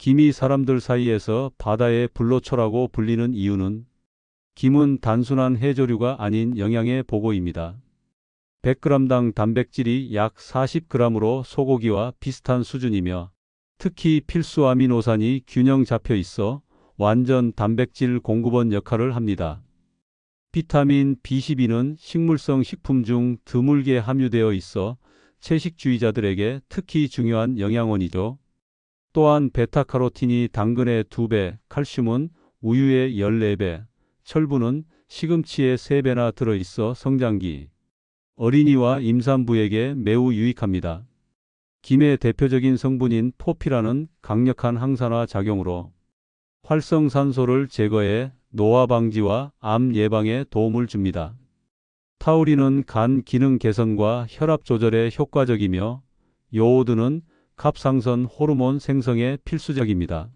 김이 사람들 사이에서 바다의 불로초라고 불리는 이유는 김은 단순한 해조류가 아닌 영양의 보고입니다. 100g당 단백질이 약 40g으로 소고기와 비슷한 수준이며 특히 필수 아미노산이 균형 잡혀 있어 완전 단백질 공급원 역할을 합니다. 비타민 B12는 식물성 식품 중 드물게 함유되어 있어 채식주의자들에게 특히 중요한 영양원이죠. 또한 베타카로틴이 당근의 2배, 칼슘은 우유의 14배, 철분은 시금치의 3배나 들어있어 성장기, 어린이와 임산부에게 매우 유익합니다. 김의 대표적인 성분인 포피라는 강력한 항산화 작용으로 활성산소를 제거해 노화 방지와 암 예방에 도움을 줍니다. 타우린은 간 기능 개선과 혈압 조절에 효과적이며 요오드는 갑상선 호르몬 생성에 필수적입니다.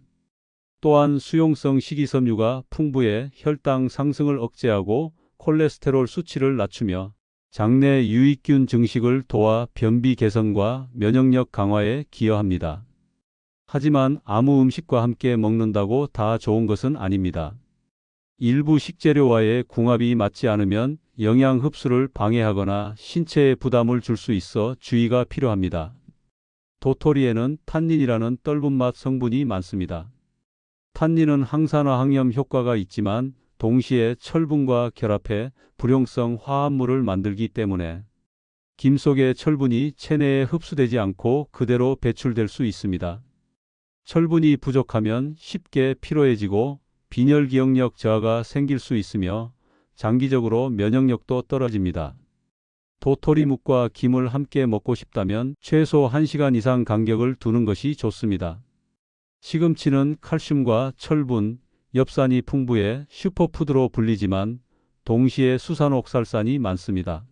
또한 수용성 식이섬유가 풍부해 혈당 상승을 억제하고 콜레스테롤 수치를 낮추며 장내 유익균 증식을 도와 변비 개선과 면역력 강화에 기여합니다. 하지만 아무 음식과 함께 먹는다고 다 좋은 것은 아닙니다. 일부 식재료와의 궁합이 맞지 않으면 영양 흡수를 방해하거나 신체에 부담을 줄 수 있어 주의가 필요합니다. 도토리에는 탄닌이라는 떫은 맛 성분이 많습니다. 탄닌은 항산화 항염 효과가 있지만 동시에 철분과 결합해 불용성 화합물을 만들기 때문에 김 속의 철분이 체내에 흡수되지 않고 그대로 배출될 수 있습니다. 철분이 부족하면 쉽게 피로해지고 빈혈 기억력 저하가 생길 수 있으며 장기적으로 면역력도 떨어집니다. 도토리묵과 김을 함께 먹고 싶다면 최소 1시간 이상 간격을 두는 것이 좋습니다. 시금치는 칼슘과 철분, 엽산이 풍부해 슈퍼푸드로 불리지만 동시에 수산옥살산이 많습니다.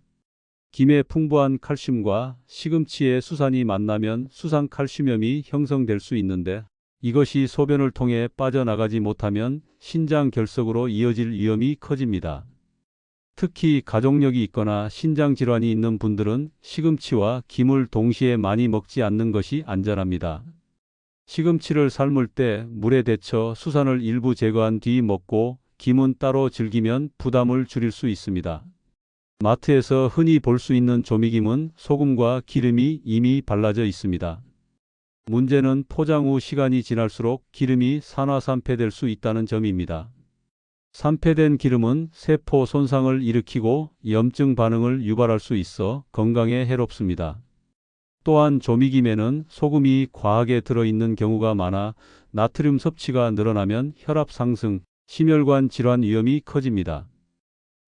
김의 풍부한 칼슘과 시금치의 수산이 만나면 수산칼슘염이 형성될 수 있는데 이것이 소변을 통해 빠져나가지 못하면 신장 결석으로 이어질 위험이 커집니다. 특히 가족력이 있거나 신장 질환이 있는 분들은 시금치와 김을 동시에 많이 먹지 않는 것이 안전합니다. 시금치를 삶을 때 물에 데쳐 수산을 일부 제거한 뒤 먹고 김은 따로 즐기면 부담을 줄일 수 있습니다. 마트에서 흔히 볼 수 있는 조미김은 소금과 기름이 이미 발라져 있습니다. 문제는 포장 후 시간이 지날수록 기름이 산화산패될 수 있다는 점입니다. 산패된 기름은 세포 손상을 일으키고 염증 반응을 유발할 수 있어 건강에 해롭습니다. 또한 조미김에는 소금이 과하게 들어있는 경우가 많아 나트륨 섭취가 늘어나면 혈압 상승, 심혈관 질환 위험이 커집니다.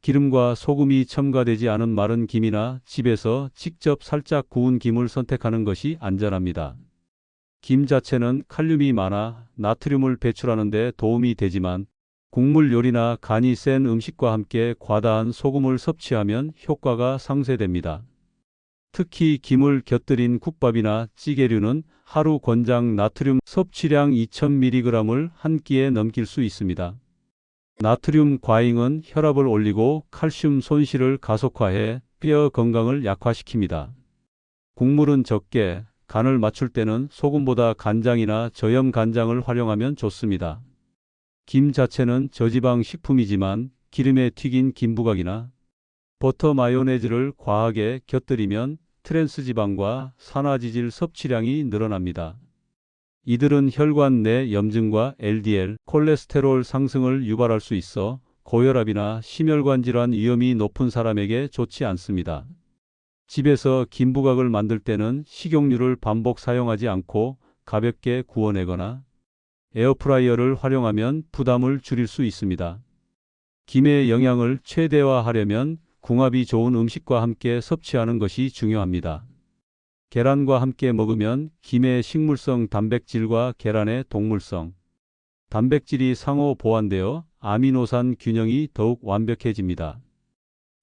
기름과 소금이 첨가되지 않은 마른 김이나 집에서 직접 살짝 구운 김을 선택하는 것이 안전합니다. 김 자체는 칼륨이 많아 나트륨을 배출하는 데 도움이 되지만 국물 요리나 간이 센 음식과 함께 과다한 소금을 섭취하면 효과가 상쇄됩니다. 특히 김을 곁들인 국밥이나 찌개류는 하루 권장 나트륨 섭취량 2000mg을 한 끼에 넘길 수 있습니다. 나트륨 과잉은 혈압을 올리고 칼슘 손실을 가속화해 뼈 건강을 약화시킵니다. 국물은 적게, 간을 맞출 때는 소금보다 간장이나 저염 간장을 활용하면 좋습니다. 김 자체는 저지방 식품이지만 기름에 튀긴 김부각이나 버터 마요네즈를 과하게 곁들이면 트랜스 지방과 산화지질 섭취량이 늘어납니다. 이들은 혈관 내 염증과 LDL, 콜레스테롤 상승을 유발할 수 있어 고혈압이나 심혈관 질환 위험이 높은 사람에게 좋지 않습니다. 집에서 김부각을 만들 때는 식용유를 반복 사용하지 않고 가볍게 구워내거나 에어프라이어를 활용하면 부담을 줄일 수 있습니다. 김의 영양을 최대화하려면 궁합이 좋은 음식과 함께 섭취하는 것이 중요합니다. 계란과 함께 먹으면 김의 식물성 단백질과 계란의 동물성 단백질이 상호 보완되어 아미노산 균형이 더욱 완벽해집니다.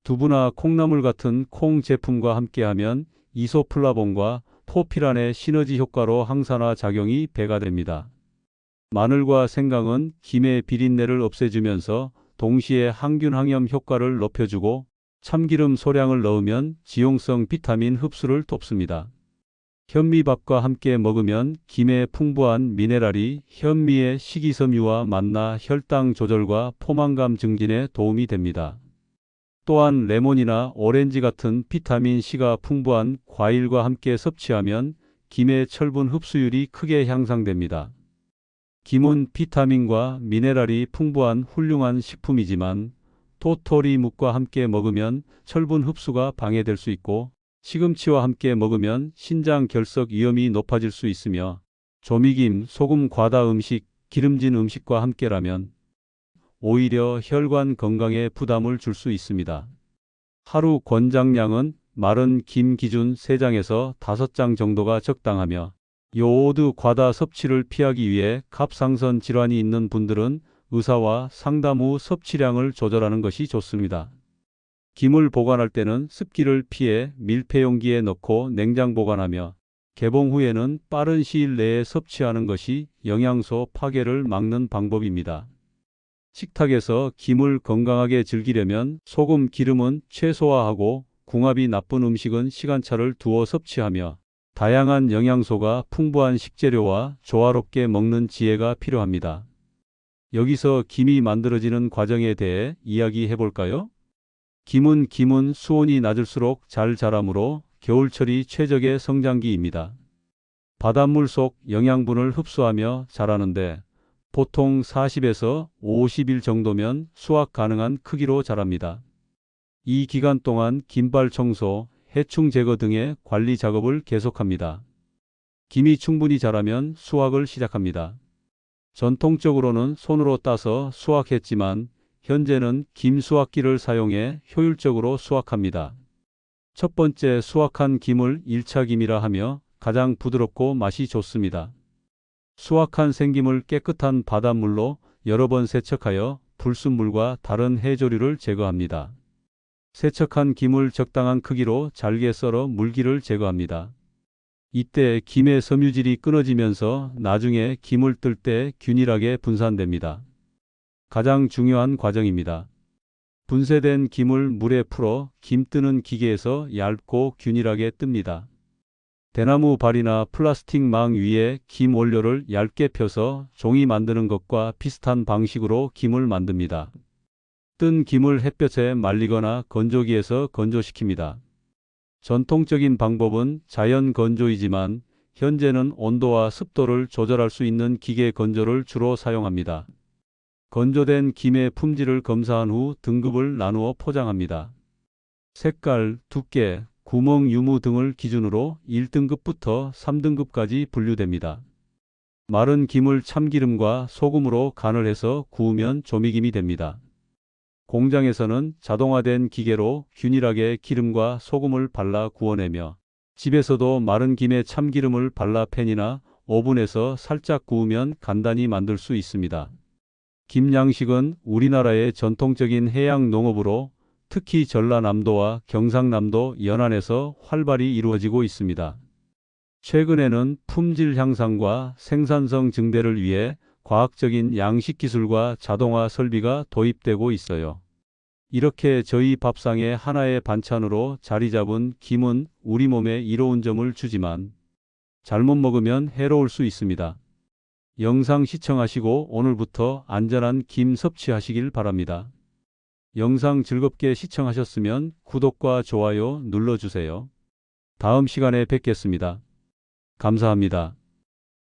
두부나 콩나물 같은 콩 제품과 함께하면 이소플라본과 포피란의 시너지 효과로 항산화 작용이 배가 됩니다. 마늘과 생강은 김의 비린내를 없애주면서 동시에 항균 항염 효과를 높여주고 참기름 소량을 넣으면 지용성 비타민 흡수를 돕습니다. 현미밥과 함께 먹으면 김의 풍부한 미네랄이 현미의 식이섬유와 만나 혈당 조절과 포만감 증진에 도움이 됩니다. 또한 레몬이나 오렌지 같은 비타민 C가 풍부한 과일과 함께 섭취하면 김의 철분 흡수율이 크게 향상됩니다. 김은 비타민과 미네랄이 풍부한 훌륭한 식품이지만 토토리묵과 함께 먹으면 철분 흡수가 방해될 수 있고 시금치와 함께 먹으면 신장 결석 위험이 높아질 수 있으며 조미김, 소금 과다 음식, 기름진 음식과 함께라면 오히려 혈관 건강에 부담을 줄 수 있습니다. 하루 권장량은 마른 김 기준 3장에서 5장 정도가 적당하며 요오드 과다 섭취를 피하기 위해 갑상선 질환이 있는 분들은 의사와 상담 후 섭취량을 조절하는 것이 좋습니다. 김을 보관할 때는 습기를 피해 밀폐용기에 넣고 냉장 보관하며 개봉 후에는 빠른 시일 내에 섭취하는 것이 영양소 파괴를 막는 방법입니다. 식탁에서 김을 건강하게 즐기려면 소금, 기름은 최소화하고 궁합이 나쁜 음식은 시간차를 두어 섭취하며 다양한 영양소가 풍부한 식재료와 조화롭게 먹는 지혜가 필요합니다. 여기서 김이 만들어지는 과정에 대해 이야기해 볼까요? 김은 김은 수온이 낮을수록 잘 자라므로 겨울철이 최적의 성장기입니다. 바닷물 속 영양분을 흡수하며 자라는데 보통 40에서 50일 정도면 수확 가능한 크기로 자랍니다. 이 기간 동안 김발 청소, 해충 제거 등의 관리 작업을 계속합니다. 김이 충분히 자라면 수확을 시작합니다. 전통적으로는 손으로 따서 수확했지만 현재는 김 수확기를 사용해 효율적으로 수확합니다. 첫 번째 수확한 김을 1차 김이라 하며 가장 부드럽고 맛이 좋습니다. 수확한 생김을 깨끗한 바닷물로 여러 번 세척하여 불순물과 다른 해조류를 제거합니다. 세척한 김을 적당한 크기로 잘게 썰어 물기를 제거합니다. 이때 김의 섬유질이 끊어지면서 나중에 김을 뜰 때 균일하게 분산됩니다. 가장 중요한 과정입니다. 분쇄된 김을 물에 풀어 김 뜨는 기계에서 얇고 균일하게 뜹니다. 대나무 발이나 플라스틱 망 위에 김 원료를 얇게 펴서 종이 만드는 것과 비슷한 방식으로 김을 만듭니다. 뜬 김을 햇볕에 말리거나 건조기에서 건조시킵니다. 전통적인 방법은 자연 건조이지만 현재는 온도와 습도를 조절할 수 있는 기계 건조를 주로 사용합니다. 건조된 김의 품질을 검사한 후 등급을 나누어 포장합니다. 색깔, 두께, 구멍 유무 등을 기준으로 1등급부터 3등급까지 분류됩니다. 마른 김을 참기름과 소금으로 간을 해서 구우면 조미김이 됩니다. 공장에서는 자동화된 기계로 균일하게 기름과 소금을 발라 구워내며 집에서도 마른 김에 참기름을 발라 팬이나 오븐에서 살짝 구우면 간단히 만들 수 있습니다. 김 양식은 우리나라의 전통적인 해양 농업으로 특히 전라남도와 경상남도 연안에서 활발히 이루어지고 있습니다. 최근에는 품질 향상과 생산성 증대를 위해 과학적인 양식 기술과 자동화 설비가 도입되고 있어요. 이렇게 저희 밥상의 하나의 반찬으로 자리 잡은 김은 우리 몸에 이로운 점을 주지만 잘못 먹으면 해로울 수 있습니다. 영상 시청하시고 오늘부터 안전한 김 섭취하시길 바랍니다. 영상 즐겁게 시청하셨으면 구독과 좋아요 눌러주세요. 다음 시간에 뵙겠습니다. 감사합니다.